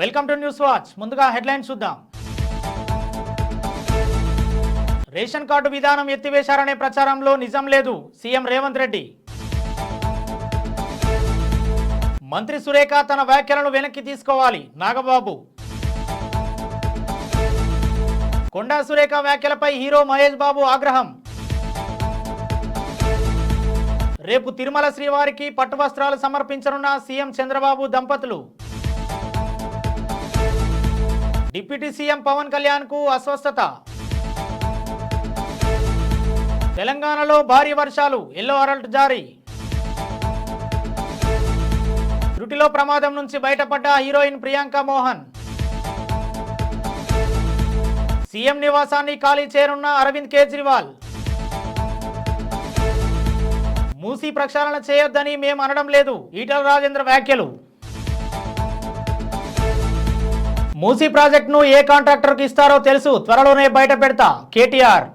Welcome to news watch. ముందుగా headlines చూద్దాం. Ration card విధానం ఎత్తివేశారనే ప్రచారంలో నిజం లేదు. సీఎం రేవంత్ రెడ్డి. మంత్రి సురేఖ తన వ్యాఖ్యలను వెనక్కి తీసుకోవాలి. నాగబాబు. కొండా సురేఖ వ్యాఖ్యలపై హీరో మహేష్ బాబు ఆగ్రహం. రేపు తిరుమల శ్రీవారికి పట్టు వస్త్రాలు సమర్పించనున్న సీఎం చంద్రబాబు దంపతులు. డిప్యూటీ సీఎం పవన్ కళ్యాణ్కు అస్వస్థత. తెలంగాణలో భారీ వర్షాలు ఎల్లో అలర్ట్ జారీ. త్రుటిలో ప్రమాదం నుంచి బయటపడ్డ హీరోయిన్ ప్రియాంక మోహన్. సీఎం నివాసాన్ని ఖాళీ చేరున్న అరవింద్ కేజ్రీవాల్. మూసీ ప్రక్షాళన చేయొద్దని మేము అనడం లేదు ఈటల రాజేంద్ర వ్యాఖ్యలు. మూసీ ప్రాజెక్టును ఏ కాంట్రాక్టర్కి ఇస్తారో తెలుసు. త్వరలోనే బయట పెడతా. కేటీఆర్.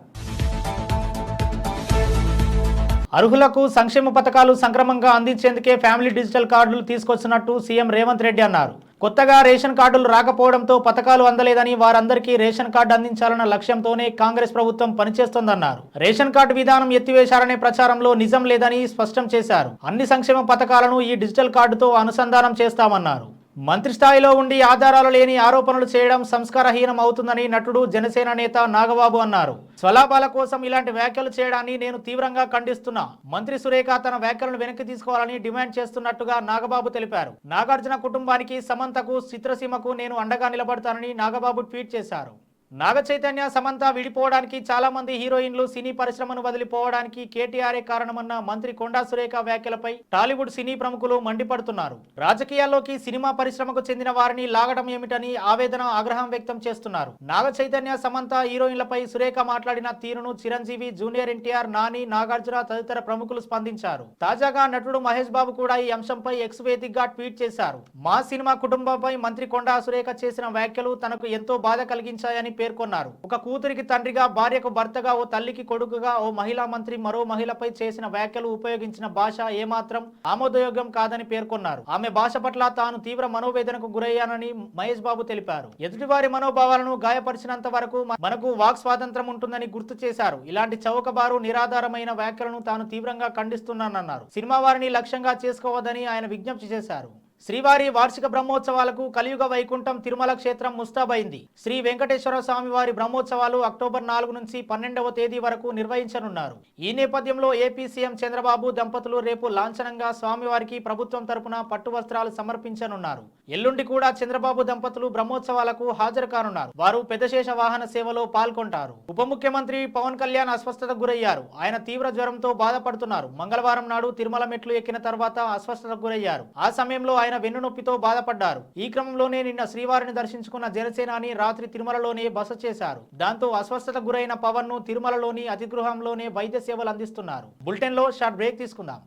అర్హులకు సంక్షేమ పథకాలు సంక్రమంగా అందించేందుకే ఫ్యామిలీ డిజిటల్ కార్డులు తీసుకొచ్చినట్టు సీఎం రేవంత్ రెడ్డి అన్నారు. కొత్తగా రేషన్ కార్డులు రాకపోవడంతో పథకాలు అందలేదని వారందరికీ రేషన్ కార్డు అందించాలన్న లక్ష్యంతోనే కాంగ్రెస్ ప్రభుత్వం పనిచేస్తోందన్నారు. రేషన్ కార్డు విధానం ఎత్తివేశారనే ప్రచారంలో నిజం లేదని స్పష్టం చేశారు. అన్ని సంక్షేమ పథకాలను ఈ డిజిటల్ కార్డుతో అనుసంధానం చేస్తామన్నారు. మంత్రి స్థాయిలో ఉండి ఆధారాలు లేని ఆరోపణలు చేయడం సంస్కారహీనం అవుతుందని నటుడు జనసేన నేత నాగబాబు అన్నారు. స్వలాభాల కోసం ఇలాంటి వ్యాఖ్యలు చేయడాన్ని నేను తీవ్రంగా ఖండిస్తున్నా. మంత్రి సురేఖ తన వ్యాఖ్యలను వెనక్కి తీసుకోవాలని డిమాండ్ చేస్తున్నట్టుగా నాగబాబు తెలిపారు. నాగార్జున కుటుంబానికి సమంతకు చిత్రసీమకు నేను అండగా నిలబడతానని నాగబాబు ట్వీట్ చేశారు. నాగ చైతన్య సమంత విడిపోవడానికి చాలా మంది హీరోయిన్లు సినీ పరిశ్రమను వదిలిపోవడానికి కేటీఆర్ఏ కారణమన్న మంత్రి కొండా సురేఖ వ్యాఖ్యలపై టాలీవుడ్ సినీ ప్రముఖులు మండిపడుతున్నారు. రాజకీయాల్లోకి సినిమా పరిశ్రమకు చెందిన వారిని లాగడం ఏమిటని ఆవేదన ఆగ్రహం వ్యక్తం చేస్తున్నారు. నాగ చైతన్య సమంత హీరోయిన్లపై సురేఖ మాట్లాడిన తీరును చిరంజీవి జూనియర్ ఎన్టీఆర్ నాని నాగార్జున తదితర ప్రముఖులు స్పందించారు. తాజాగా నటుడు మహేష్ బాబు కూడా ఈ అంశంపై ఎక్స్ వేదికగా ట్వీట్ చేశారు. మా సినిమా కుటుంబంపై మంత్రి కొండా సురేఖ చేసిన వ్యాఖ్యలు తనకు ఎంతో బాధ కలిగించాయని పేర్కొన్నారు. ఒక కూతురికి తండ్రిగా భార్యకు భర్తగా ఓ తల్లికి కొడుకుగా ఓ మహిళా మంత్రి మరో మహిళపై చేసిన వ్యాఖ్యలు ఉపయోగించిన భాష ఏమాత్రం ఆమోదయోగ్యం కాదని పేర్కొన్నారు. ఆమె భాష పట్ల తాను తీవ్ర మనోవేదనకు గురయ్యానని మహేష్ బాబు తెలిపారు. ఎదుటివారి మనోభావాలను గాయపరిచినంత వరకు మనకు వాక్ స్వాతంత్రం ఉంటుందని గుర్తు చేశారు. ఇలాంటి చౌకబారు నిరాధారమైన వ్యాఖ్యలను తాను తీవ్రంగా ఖండిస్తున్నానన్నారు. సినిమా వారిని లక్ష్యంగా చేసుకోవద్దని ఆయన విజ్ఞప్తి చేశారు. శ్రీవారి వార్షిక బ్రహ్మోత్సవాలకు కలియుగ వైకుంఠం తిరుమల క్షేత్రం ముస్తాబైంది. శ్రీ వెంకటేశ్వర స్వామి వారి బ్రహ్మోత్సవాలు అక్టోబర్ నాలుగు నుంచి పన్నెండవ తేదీ వరకు నిర్వహించనున్నారు. ఈ నేపథ్యంలో ఏపీ సీఎం చంద్రబాబు దంపతులు రేపు లాంఛనంగా స్వామివారికి ప్రభుత్వం తరపున పట్టు వస్త్రాలు సమర్పించనున్నారు. ఎల్లుండి కూడా చంద్రబాబు దంపతులు బ్రహ్మోత్సవాలకు హాజరు కానున్నారు. వారు పెద్దశేష వాహన సేవలో పాల్గొంటారు. ఉప ముఖ్యమంత్రి పవన్ కళ్యాణ్ అస్వస్థత గురయ్యారు. ఆయన తీవ్ర జ్వరంతో బాధపడుతున్నారు. మంగళవారం నాడు తిరుమల మెట్లు ఎక్కిన తర్వాత అస్వస్థతకు గురయ్యారు. ఆ సమయంలో ఆయన వెన్నునొప్పితో బాధపడ్డారు. ఈ క్రమంలోనే నిన్న శ్రీవారిని దర్శించుకున్న జనసేనాని రాత్రి తిరుమలలోనే బస చేశారు. దాంతో అస్వస్థతకు గురైన పవన్ను తిరుమలలోని అతిగృహంలోనే వైద్య సేవలు అందిస్తున్నారు. బులెటిన్లో షార్ట్ బ్రేక్ తీసుకుందాం.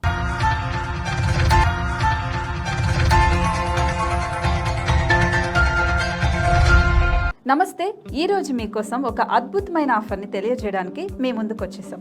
నమస్తే ఈ రోజు మీకోసం ఒక అద్భుతమైన ఆఫర్ని తెలియజేయడానికి మీ ముందుకు వచ్చేసాం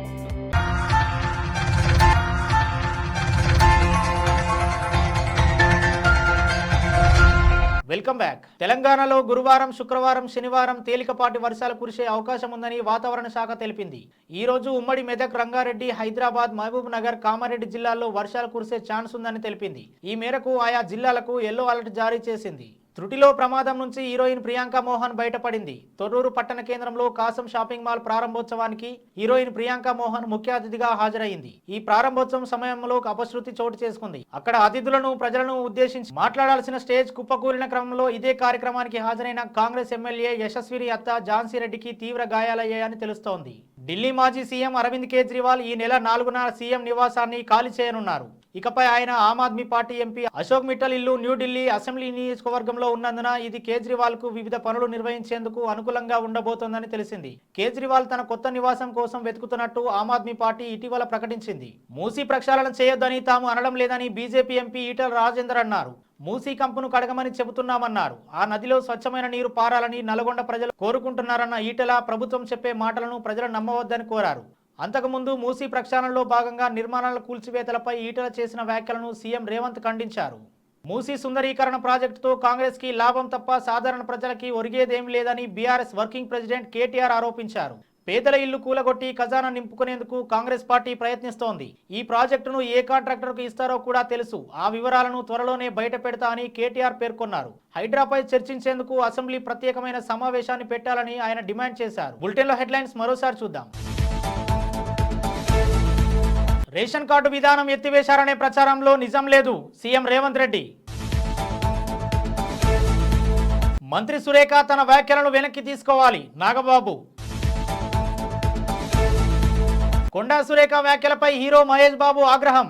వెల్కమ్ బ్యాక్ తెలంగాణలో గురువారం శుక్రవారం శనివారం తేలికపాటి వర్షాలు కురిసే అవకాశం ఉందని వాతావరణ శాఖ తెలిపింది. ఈ రోజు ఉమ్మడి మెదక్ రంగారెడ్డి హైదరాబాద్ మహబూబ్ నగర్ కామారెడ్డి జిల్లాల్లో వర్షాలు కురిసే ఛాన్స్ ఉందని తెలిపింది. ఈ మేరకు ఆయా జిల్లాలకు ఎల్లో అలర్ట్ జారీ చేసింది. త్రుటిలో ప్రమాదం నుంచి హీరోయిన్ ప్రియాంక మోహన్ బయటపడింది. తొర్రూరు పట్టణ కేంద్రంలో కాసం షాపింగ్ మాల్ ప్రారంభోత్సవానికి హీరోయిన్ ప్రియాంక మోహన్ ముఖ్య అతిథిగా హాజరైంది ఈ ప్రారంభోత్సవం సమయంలో అపశృతి చోటు చేసుకుంది. అక్కడ అతిథులను ప్రజలను ఉద్దేశించి మాట్లాడాల్సిన స్టేజ్ కుప్పకూలిన క్రమంలో ఇదే కార్యక్రమానికి హాజరైన కాంగ్రెస్ ఎమ్మెల్యే యశస్విని అత్త ఝాన్సీ రెడ్డికి తీవ్ర గాయాలయ్యాయని తెలుస్తోంది. ఢిల్లీ మాజీ సీఎం అరవింద్ కేజ్రీవాల్ ఈ నెల నాలుగున సీఎం నివాసాన్ని ఖాళీ చేయనున్నారు. ఇకపై ఆయన ఆమ్ ఆద్మీ పార్టీ ఎంపీ అశోక్ మిట్టల్ ఇల్లు న్యూఢిల్లీ అసెంబ్లీ నియోజకవర్గంలో ఉన్నందున ఇది కేజ్రీవాల్కు వివిధ పనులు నిర్వహించేందుకు అనుకూలంగా ఉండబోతోందని తెలిసింది. కేజ్రీవాల్ తన కొత్త నివాసం కోసం వెతుకుతున్నట్టు ఆమ్ ఆద్మీ పార్టీ ఇటీవల ప్రకటించింది. మూసీ ప్రక్షాళన చేయొద్దని తాము అనడం లేదని బీజేపీ ఎంపీ ఈటల రాజేందర్ అన్నారు. మూసీ కంపును కడగమని చెబుతున్నామన్నారు. ఆ నదిలో స్వచ్ఛమైన నీరు పారాలని నల్గొండ ప్రజలు కోరుకుంటున్నారన్న ఈటల ప్రభుత్వం చెప్పే మాటలను ప్రజలు నమ్మవద్దని కోరారు. అంతకుముందు మూసీ ప్రక్షాళనలో భాగంగా నిర్మాణాల కూల్చివేతలపై ఈటల చేసిన వ్యాఖ్యలను సీఎం రేవంత్ ఖండించారు. మూసీ సుందరీకరణ ప్రాజెక్టుతో కాంగ్రెస్కి లాభం తప్ప సాధారణ ప్రజలకి ఒరిగేదేం లేదని బీఆర్ఎస్ వర్కింగ్ ప్రెసిడెంట్ కేటీఆర్ ఆరోపించారు. పేదల ఇల్లు కూలగొట్టి ఖజానా నింపుకునేందుకు కాంగ్రెస్ పార్టీ ప్రయత్నిస్తోంది. ఈ ప్రాజెక్టును ఏ కాంట్రాక్టర్కు ఇస్తారో కూడా తెలుసు. ఆ వివరాలను త్వరలోనే బయట పెడతా అని కేటీఆర్ పేర్కొన్నారు. హైడ్రాపై చర్చించేందుకు అసెంబ్లీ ప్రత్యేకమైన సమావేశాన్ని పెట్టాలని ఆయన డిమాండ్ చేశారు. బులెటిన్లో హెడ్లైన్స్ మరోసారి చూద్దాం. రేషన్ కార్డు విధానం ఎత్తివేశారనే ప్రచారంలో నిజం లేదు సీఎం రేవంత్ రెడ్డి. మంత్రి సురేఖ తన వ్యాఖ్యలను వెనక్కి తీసుకోవాలి నాగబాబు. కొండా సురేఖ వ్యాఖ్యలపై హీరో మహేష్ బాబు ఆగ్రహం.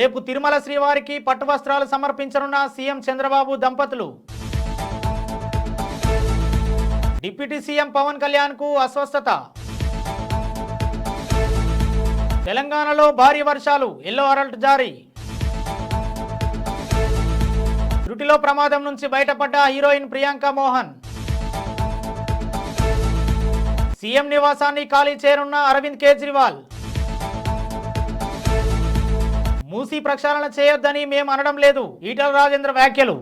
రేపు తిరుమల శ్రీవారికి పట్టు వస్త్రాలు సమర్పించనున్న సీఎం చంద్రబాబు దంపతులు. డిప్యూటీ సీఎం పవన్ కళ్యాణ్కు అస్వస్థత. తెలంగాణలో భారీ వర్షాలు ఎల్లో అలర్ట్ జారీ. త్రుటిలో ప్రమాదం నుంచి బయటపడ్డ హీరోయిన్ ప్రియాంక మోహన్. సీఎం నివాసాన్ని ఖాళీ చేయనున్న అరవింద్ కేజ్రీవాల్. మూసీ ప్రక్షాళన చేయొద్దని మేము అనడం లేదు ఈటల రాజేంద్ర వ్యాఖ్యలు.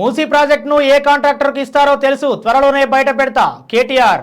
మూసీ ప్రాజెక్టును ఏ కాంట్రాక్టర్కి ఇస్తారో తెలుసు త్వరలోనే బయట పెడతా కేటీఆర్.